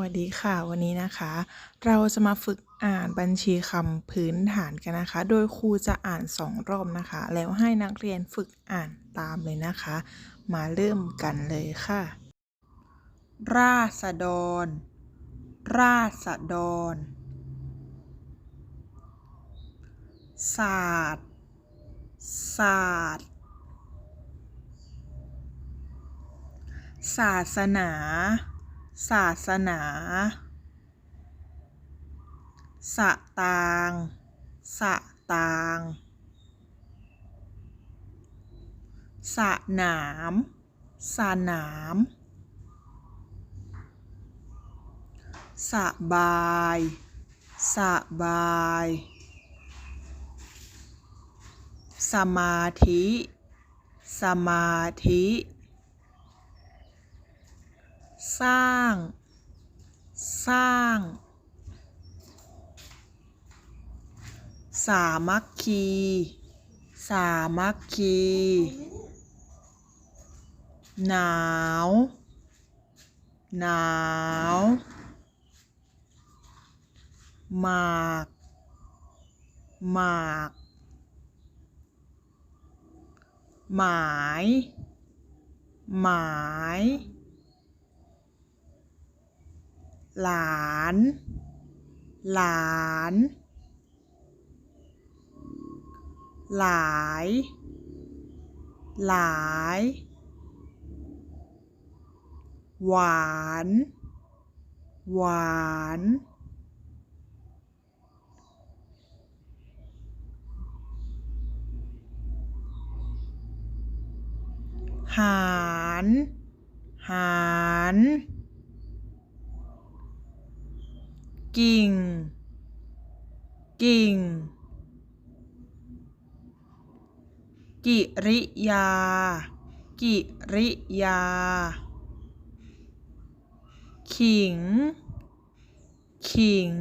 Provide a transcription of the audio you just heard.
วัสดีค่ะวันนี้นะคะ เราจะมาฝึกอ่านบัญชีคำพื้นฐานกันนะคะ โดยครูจะอ่านสองรอบนะคะ แล้วให้นักเรียนฝึกอ่านตามเลยนะคะ มาเริ่มกันเลยค่ะ ราษฎร ราษฎร ศาสตร์ ศาสตร์ ศาสนา ศาสนา สะตาง สะตาง สะหนามสะหนามสะบายสะบาย สมาธิ สมาธิ สร้าง สร้าง สามัคคี สามัคคี หนาว หนาวหมากหมากหมาย หมาย หลาน หลาน หลาย หลาย หวาน หวาน หาร หาร กิ่ง กิ่ง กิริยา กิริยา ขิง ขิง